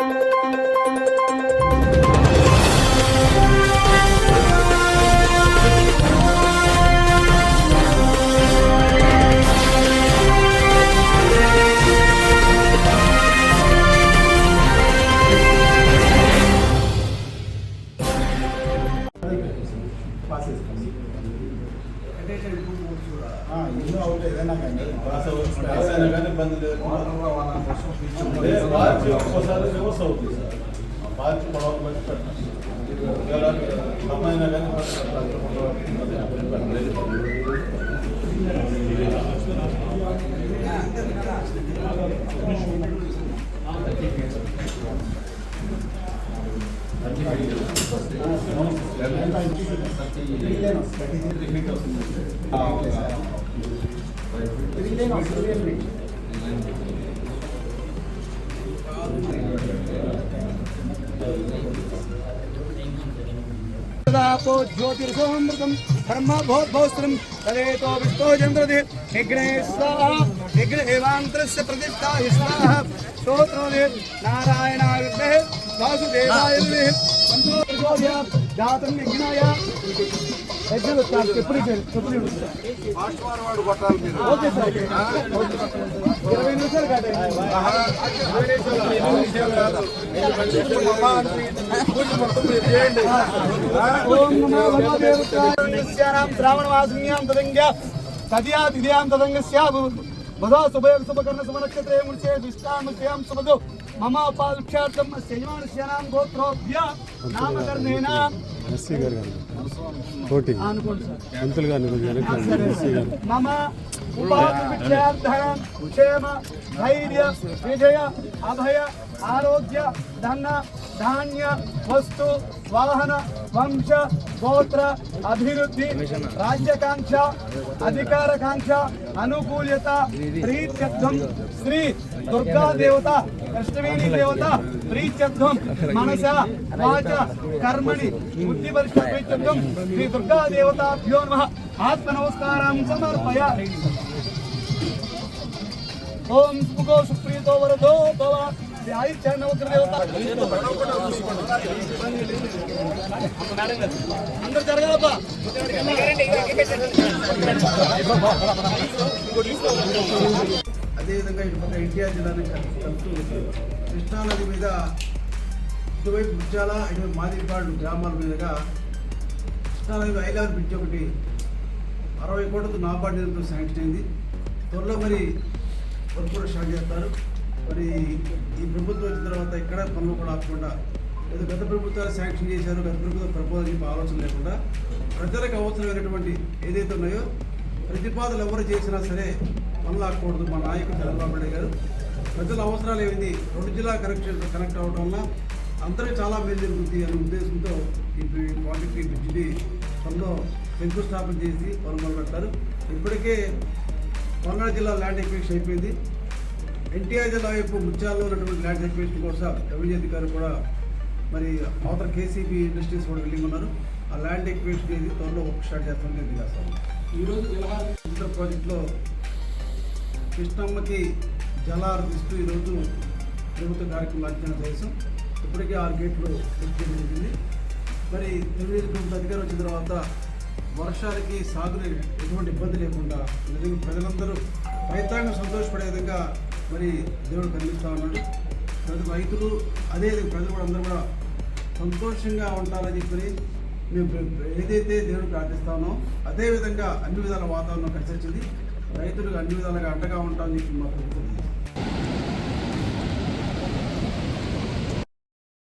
Gracias. ఇల్లు out ఏదైనా కానీ పాస్ అవ్వచ్చు పాస్ అయినా కానీ ఇబ్బంది లేదు అదే మార్చి ఒక్కోసారి రివర్స్ అవుతుంది సార్ ఆ మార్చి పొడవ బట్టి పెట్టండి ఒకవేళ అమ్మాయినా दापो ज्योतिर्सोमृतम ब्रह्म भोद्भोस्त्रम तदेतो विष्णो चंद्रदे विघ्नेश्वर विघ्नेवांतरस्य प्रतिष्ठा स्वाहा। स्तोत्रोदे नारायणाय विद्महे वासुदेवाय विद्महे संतो प्रचोदयात् जातं ఎగ్జామ్ స్టార్ట్ ఎప్పుడు ఇచ్చారు ఎప్పుడు ఓకే సార్. ఇరవై నిమిషాలు ఓం నమో భగవదేవతాయ శ్రావణవాసిన్యాం తదియా తిథియాం తదంగస్యా బుధా శుభయోగ శుభకర్ణ శుభనక్షత్రే ముఖ్యే దుష్టామస్యాం శుభదో. మమ ఉపాక్షార్థం శయమానస్యానాం గోత్రోభ్య నామకర్ణేన. గారు మమ ఉపాధిక్షేమ క్షేమ ధైర్య విజయ అభయ ఆరోగ్య ధన ధాన్య వస్తు వాహన వంశ గోత్ర అభివృద్ధి రాజ్యకాంక్ష అధికారకాంక్ష అనుకూల్యత ప్రీత్యర్థం శ్రీ దుర్గా దేవత కృష్ణవేణి దేవత ప్రీత్యర్థం మనస వాచ కర్మణి బుద్ధిపరిష ప్రీత్యర్థం శ్రీ దుర్గా దేవతాభ్యో నమ. ఆత్మ నమస్కారం సమర్పయ. ఓం సుఖో సుప్రీతో వరదో భవ. అందరు జరగాలబ్బా అదేవిధంగా ఇటు పక్క ఎన్టీఆర్ జిల్లాని కలుపుతూ కలుస్తూ కృష్ణానది మీద ఇటువైపు ముత్యాల ఇటువైపు మాదిరిపాడు గ్రామాల మీదుగా కృష్ణానది ఐలాన్ బ్రిడ్జ్ ఒకటి అరవై కోట్లతో నాబార్డు శాంక్షన్ అయింది. త్వరలో మరి వర్క్ కూడా స్టార్ట్ చేస్తారు. మరి ఈ ప్రభుత్వం వచ్చిన తర్వాత ఇక్కడ పనులు కూడా ఆపకుండా లేదా గత ప్రభుత్వాలు శాంక్షన్ చేశారు గత ప్రభుత్వం ప్రపోజల్ చెప్పి ఆలోచన లేకుండా ప్రజలకు అవసరమైనటువంటి ఏదైతే ఉన్నాయో ప్రతిపాదనలు ఎవరు చేసినా సరే పనులు ఆకూడదు మా నాయకుడు చంద్రబాబు నాయుడు గారు ప్రజల అవసరాలు ఏమిటి? రెండు జిల్లా కనెక్షన్ కనెక్ట్ అవ్వడం వల్ల అందరికీ చాలా మేలు జరుగుతుంది అనే ఉద్దేశంతో ఈ ప్రాజెక్ట్ ఈ బ్రిడ్జిని త్వరలో శంకుస్థాపన చేసి పనులు మొదలుపెట్టారు. ఇప్పటికే పల్నాడు జిల్లా ల్యాండ్ ఎక్విషన్ అయిపోయింది. ఎన్టీఆర్ జిల్లా యొక్క ముత్యాల్లో ఉన్నటువంటి ల్యాండ్ ఎక్విషన్ కోసం రెవెన్యూ అధికారులు కూడా మరి అవతల కేసీబీ ఇండస్ట్రీస్ కూడా వెళ్ళి ఉన్నారు ఆ ల్యాండ్ ఎక్విషన్ అనేది త్వరలో వర్క్ స్టార్ట్ చేస్తామని తెలియజేస్తాం. ఈరోజు జలహార్ ఇంటర్ ప్రాజెక్టులో కృష్ణమ్మకి జలాలు ఇస్తూ ఈరోజు ప్రభుత్వ కార్యక్రమం అధ్యయనం చేసాం ఇప్పటికే ఆరు గేట్లు జరిగింది. మరి తెలుగుదేశం ప్రభుత్వ అధికారం వచ్చిన తర్వాత వర్షాలకి సాగుని ఎటువంటి ఇబ్బంది లేకుండా నిజంగా ప్రజలందరూ రైతాంగం సంతోషపడే విధంగా మరి దేవుడు కనిపిస్తూ ఉన్నాడు. ప్రతి రైతులు అదే ప్రజలు కూడా అందరూ కూడా సంతోషంగా ఉంటారని చెప్పి మేము ఏదైతే దేవుడు ప్రార్థిస్తామో అదే విధంగా అన్ని విధాల వాతావరణం కలిసి వచ్చింది. రైతులకు అన్ని విధాలుగా అండగా ఉంటామని చెప్పి మా ప్రభుత్వం